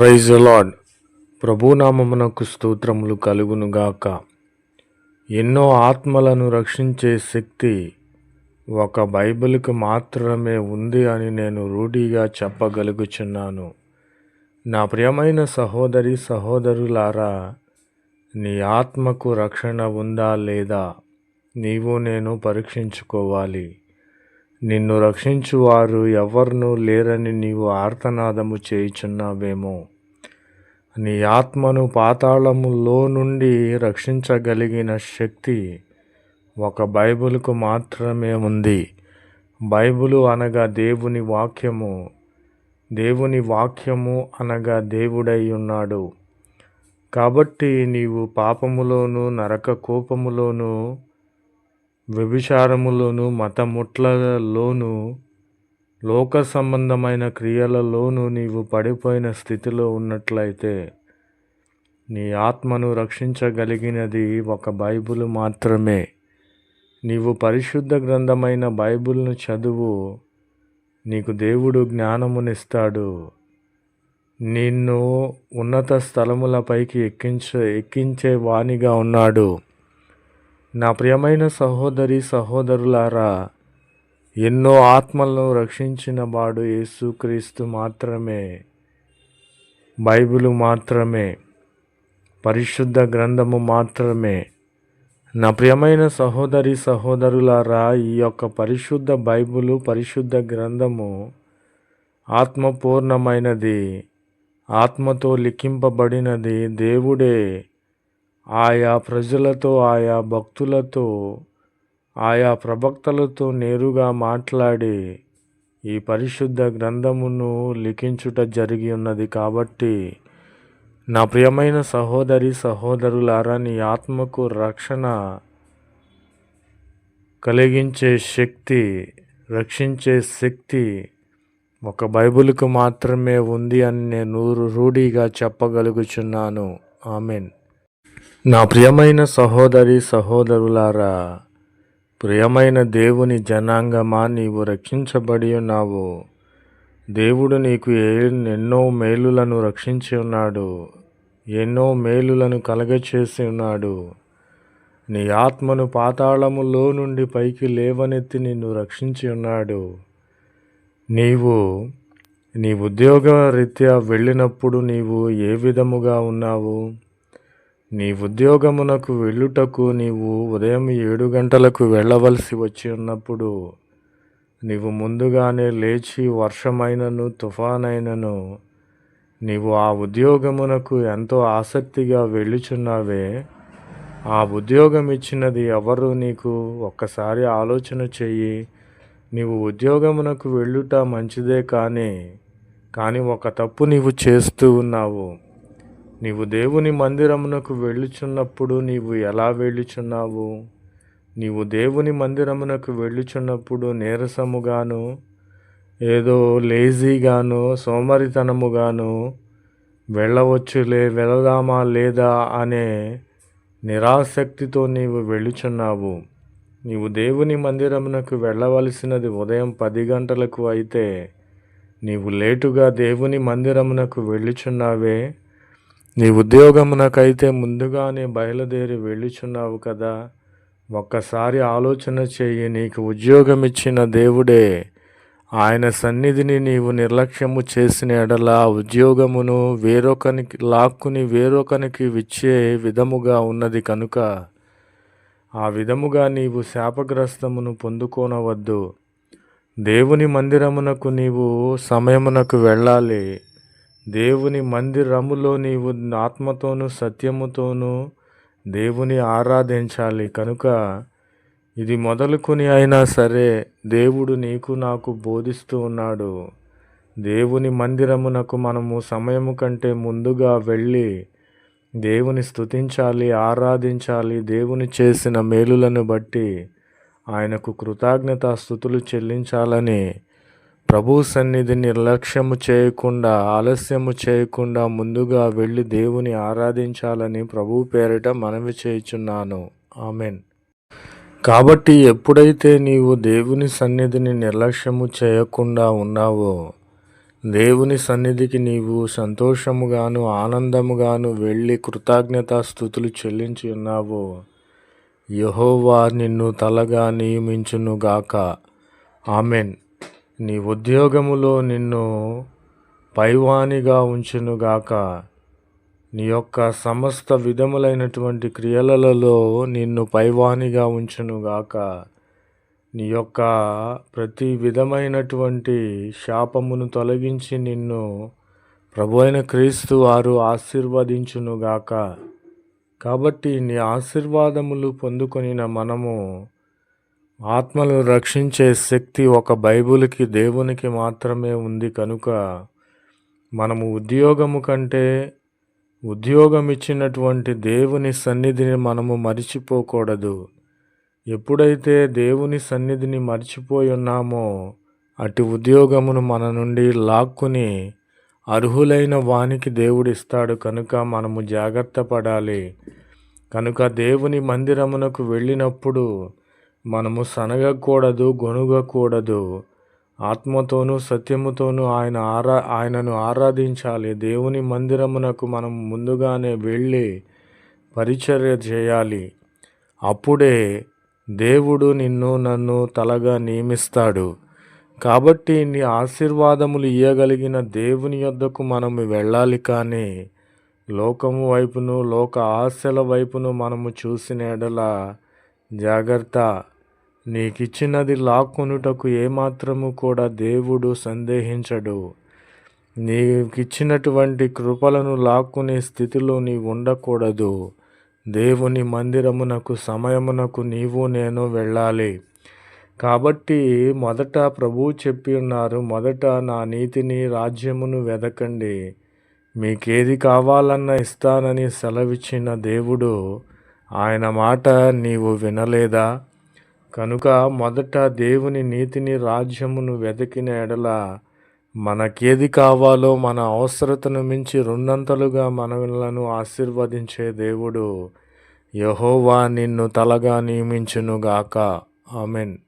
Praise lord. ప్రభునామమునకు స్తోత్రములు కలుగునుగాక. ఎన్నో ఆత్మలను రక్షించే శక్తి ఒక బైబిల్కి మాత్రమే ఉంది అని నేను రూఢీగా చెప్పగలుగుచున్నాను. నా ప్రియమైన సహోదరి సహోదరులారా నీ ఆత్మకు రక్షణ ఉందా లేదా నీవు నేను పరీక్షించుకోవాలి. నిన్ను రక్షించువారు ఎవరునూ లేరని నీవు ఆర్తనాదము చేయుచున్నావేమో. నీ ఆత్మను పాతాళములో నుండి రక్షించగలిగిన శక్తి ఒక బైబిల్కు మాత్రమే ఉంది. బైబిలు అనగా దేవుని వాక్యము. దేవుని వాక్యము అనగా దేవుడై ఉన్నాడు. కాబట్టి నీవు పాపములోను నరక కోపములోను వ్యభిచారములోను మతముట్లలోను లోక సంబంధమైన క్రియలలోనూ నీవు పడిపోయిన స్థితిలో ఉన్నట్లయితే నీ ఆత్మను రక్షించగలిగినది ఒక బైబిల్ మాత్రమే. నీవు పరిశుద్ధ గ్రంథమైన బైబిల్ను చదువు నీకు దేవుడు జ్ఞానమునిస్తాడు. నిన్ను ఉన్నత స్థలములపైకి ఎక్కించ ఎక్కించే వాణిగా ఉన్నాడు. నా ప్రియమైన సహోదరి సహోదరులారా ఎన్నో ఆత్మలను రక్షించిన వాడు యేసుక్రీస్తు మాత్రమే. బైబిలు మాత్రమే. పరిశుద్ధ గ్రంథము మాత్రమే. నా ప్రియమైన సహోదరి సహోదరులారా ఈ యొక్క పరిశుద్ధ బైబిలు పరిశుద్ధ గ్రంథము ఆత్మపూర్ణమైనది ఆత్మతో లిఖింపబడినది దేవుడే. ఆయా ప్రజలతో ఆయా భక్తులతో ఆయా ప్రవక్తలతో నేరుగా మాట్లాడి ఈ పరిశుద్ధ గ్రంథమును లిఖించుట జరిగి ఉన్నది కాబట్టి నా ప్రియమైన సహోదరి సహోదరులారా నీ ఆత్మకు రక్షణ కలిగించే శక్తి రక్షించే శక్తి ఒక బైబిల్కు మాత్రమే ఉంది అని నేను రూఢిగా చెప్పగలుగుచున్నాను. ఆమెన్. నా ప్రియమైన సహోదరి సహోదరులారా ప్రియమైన దేవుని జనాంగమా నీవు రక్షించబడి ఉన్నావు. దేవుడు నీకు ఎన్నో మేలులను రక్షించి ఉన్నాడు ఎన్నో మేలులను కలగచేసి ఉన్నాడు. నీ ఆత్మను పాతాళములో నుండి పైకి లేవనెత్తి నిన్ను రక్షించి ఉన్నాడు. నీవు నీ ఉద్యోగ రీత్యా వెళ్ళినప్పుడు నీవు ఏ విధముగా ఉన్నావు? నీ ఉద్యోగమునకు వెళ్ళుటకు నీవు ఉదయం ఏడు గంటలకు వెళ్ళవలసి వచ్చి ఉన్నప్పుడు నీవు ముందుగానే లేచి వర్షమైనను తుఫానైనను నీవు ఆ ఉద్యోగమునకు ఎంతో ఆసక్తిగా వెళ్ళుచున్నావే. ఆ ఉద్యోగం ఇచ్చినది ఎవరు నీకు? ఒక్కసారి ఆలోచన చెయ్యి. నీవు ఉద్యోగమునకు వెళ్ళుట మంచిదే కానీ కానీ ఒక తప్పు నీవు చేస్తూ ఉన్నావు. నీవు దేవుని మందిరమునకు వెళ్ళుచున్నప్పుడు నీవు ఎలా వెళ్ళుచున్నావు? నీవు దేవుని మందిరమునకు వెళ్ళుచున్నప్పుడు నీరసముగాను ఏదో లేజీగాను సోమరితనముగాను వెళ్ళవచ్చులే వెళదామా లేదా అనే నిరాసక్తితో నీవు వెళ్ళుచున్నావు. నీవు దేవుని మందిరమునకు వెళ్ళవలసినది ఉదయం పది గంటలకు అయితే నీవు లేటుగా దేవుని మందిరమునకు వెళ్ళుచున్నావే. నీ ఉద్యోగమునకైతే ముందుగానే బయలుదేరి వెళ్ళుచున్నావు కదా. ఒక్కసారి ఆలోచన చెయ్యి నీకు ఉద్యోగం ఇచ్చిన దేవుడే. ఆయన సన్నిధిని నీవు నిర్లక్ష్యము చేసిన ఎడల ఉద్యోగమును వేరొకనికి లాక్కుని వేరొకనికి విచ్చే విధముగా ఉన్నది కనుక ఆ విధముగా నీవు శాపగ్రస్తమును పొందుకోనవద్దు. దేవుని మందిరమునకు నీవు సమయమునకు వెళ్ళాలి. దేవుని మందిరములో నీవు ఆత్మతోనూ సత్యముతోనూ దేవుని ఆరాధించాలి. కనుక ఇది మొదలుకొని అయినా సరే దేవుడు నీకు నాకు బోధిస్తూ ఉన్నాడు. దేవుని మందిరమునకు మనము సమయము కంటే ముందుగా వెళ్ళి దేవుని స్థుతించాలి ఆరాధించాలి. దేవుని చేసిన మేలులను బట్టి ఆయనకు కృతజ్ఞతాస్థుతులు చెల్లించాలని ప్రభు సన్నిధి నిర్లక్ష్యము చేయకుండా ఆలస్యము చేయకుండా ముందుగా వెళ్ళి దేవుని ఆరాధించాలని ప్రభు పేరిట మనవి చేయుచున్నాను. ఆమెన్. కాబట్టి ఎప్పుడైతే నీవు దేవుని సన్నిధిని నిర్లక్ష్యము చేయకుండా ఉన్నావో దేవుని సన్నిధికి నీవు సంతోషముగాను ఆనందముగాను వెళ్ళి కృతజ్ఞతాస్థుతులు చెల్లించి ఉన్నావో యహోవా నిన్ను తలగా నియమించునుగాక. ఆమెన్. నీ ఉద్యోగములో నిన్ను పైవానిగా ఉంచునుగాక. నీ యొక్క సమస్త విధములైనటువంటి క్రియలలో నిన్ను పైవానిగా ఉంచునుగాక. నీ యొక్క ప్రతి విధమైనటువంటి శాపమును తొలగించి నిన్ను ప్రభు అయిన క్రీస్తు వారు ఆశీర్వదించునుగాక. కాబట్టి నీ ఆశీర్వాదములు పొందుకొనిన మనము ఆత్మలు రక్షించే శక్తి ఒక బైబుల్కి దేవునికి మాత్రమే ఉంది. కనుక మనము ఉద్యోగము కంటే ఉద్యోగం ఇచ్చినటువంటి దేవుని సన్నిధిని మనము మరిచిపోకూడదు. ఎప్పుడైతే దేవుని సన్నిధిని మర్చిపోయి ఉన్నామో అటు ఉద్యోగమును మన నుండి లాక్కుని అర్హులైన వానికి దేవుడిస్తాడు కనుక మనము జాగ్రత్త పడాలి. కనుక దేవుని మందిరమునకు వెళ్ళినప్పుడు మనము సనగకూడదు గొనుగకూడదు. ఆత్మతోనూ సత్యముతోనూ ఆయన ఆరా ఆయనను ఆరాధించాలి. దేవుని మందిరమునకు మనం ముందుగానే వెళ్ళి పరిచర్య చేయాలి. అప్పుడే దేవుడు నిన్ను నన్ను తలగా నియమిస్తాడు. కాబట్టి నీ ఆశీర్వాదములు ఇయ్యగలిగిన దేవుని యొద్దకు మనము వెళ్ళాలి కానీ లోకము వైపును లోక ఆశల వైపును మనము చూసిన ఎడల జాగ్రత్త. నీకిచ్చినది లాక్కొనుటకు ఏమాత్రము కూడా దేవుడు సందేహించడు. నీకిచ్చినటువంటి కృపలను లాక్కునే స్థితిలో నీవు ఉండకూడదు దేవుని మందిరమునకు సమయమునకు నీవు నేను వెళ్ళాలి. కాబట్టి మొదట ప్రభువు చెప్పి ఉన్నారు మొదట నా నీతిని రాజ్యమును వెదకండి. మీకేది కావాలన్నా ఇస్తానని సెలవిచ్చిన దేవుడు ఆయన మాట నీవు వినలేదా? కనుక మొదట దేవుని నీతిని రాజ్యమును వెతికిన ఎడల మనకేది కావాలో మన అవసరతను మించి రెండంతలుగా మనలను ఆశీర్వదించే దేవుడు యహోవా నిన్ను తలగా నియమించునుగాక. ఆమెన్.